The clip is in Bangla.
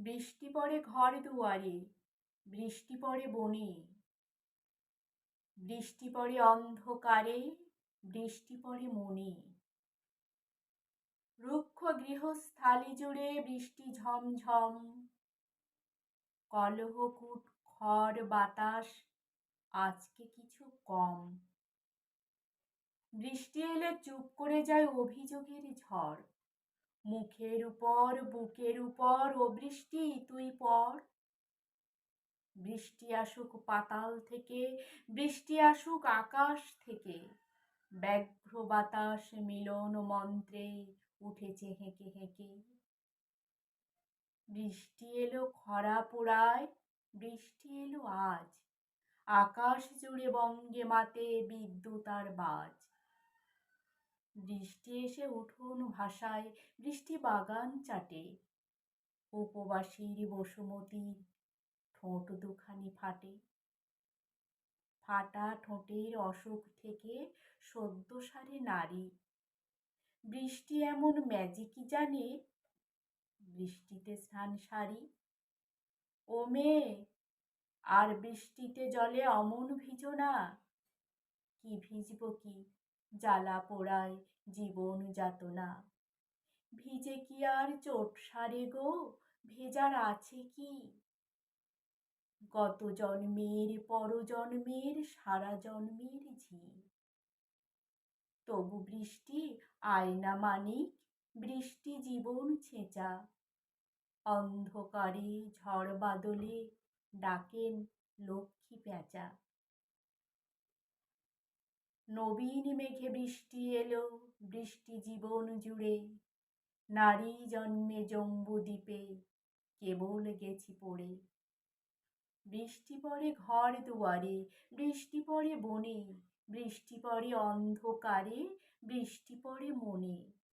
বৃষ্টি পড়ে ঘর দুয়ারে, বৃষ্টি পড়ে বনে। বৃষ্টি পড়ে অন্ধকারে, বৃষ্টি পড়ে মনে। রুক্ষ গৃহস্থালি জুড়ে বৃষ্টি ঝমঝম। কলহকুট খড়, বাতাস, আজকে কিছু কম। বৃষ্টি এলে চুপ করে যায় অভিযোগের ঝড়। মুখের উপর, বুকের উপর, ও বৃষ্টি তুই পর বৃষ্টি আসুক পাতাল থেকে, বৃষ্টি আসুক আকাশ থেকে। ব্যাঘ্র বাতাস মিলন মন্ত্রে উঠেছে হেঁকে হেঁকে। বৃষ্টি এলো খরা পোড়ায়, বৃষ্টি এলো আজ। আকাশ জুড়ে বঙ্গে মাতে বিদ্যুৎ আর বাজ। বৃষ্টি এসে উঠোন ভাসায় বৃষ্টি বাগান চাটে। উপবাসীর বসুমতীর ঠোঁট দুখানি ফাটে। ফাটা ঠোঁটের অসুখ থেকে সদ্য সারে নারী। বৃষ্টি এমন ম্যাজিকই জানে? বৃষ্টিতে স্নান সারি। ও মেয়ে, আর বৃষ্টিতে জলে অমন ভিজো না। কি ভিজব কি? জ্বালা পোড়ায় জীবন যাতনা। ভিজে কি আর চোট সারে গো? ভেজার আছে কি? গত জন্মের পরজন্মের সারা জন্মের ঝি তবু বৃষ্টি আয়না মানিক, বৃষ্টি জীবন ছেঁচা। অন্ধকারে ঝড় বাদলে ডাকেন লক্ষ্মী পেঁচা নবীন মেঘে বৃষ্টি এলো, বৃষ্টি জীবন জুড়ে। নারী জন্মে জম্বু দ্বীপে কেবল গেছি পড়ে। বৃষ্টি পড়ে ঘর দুয়ারে, বৃষ্টি পড়ে বনে, বৃষ্টি পড়ে অন্ধকারে, বৃষ্টি পড়ে মনে।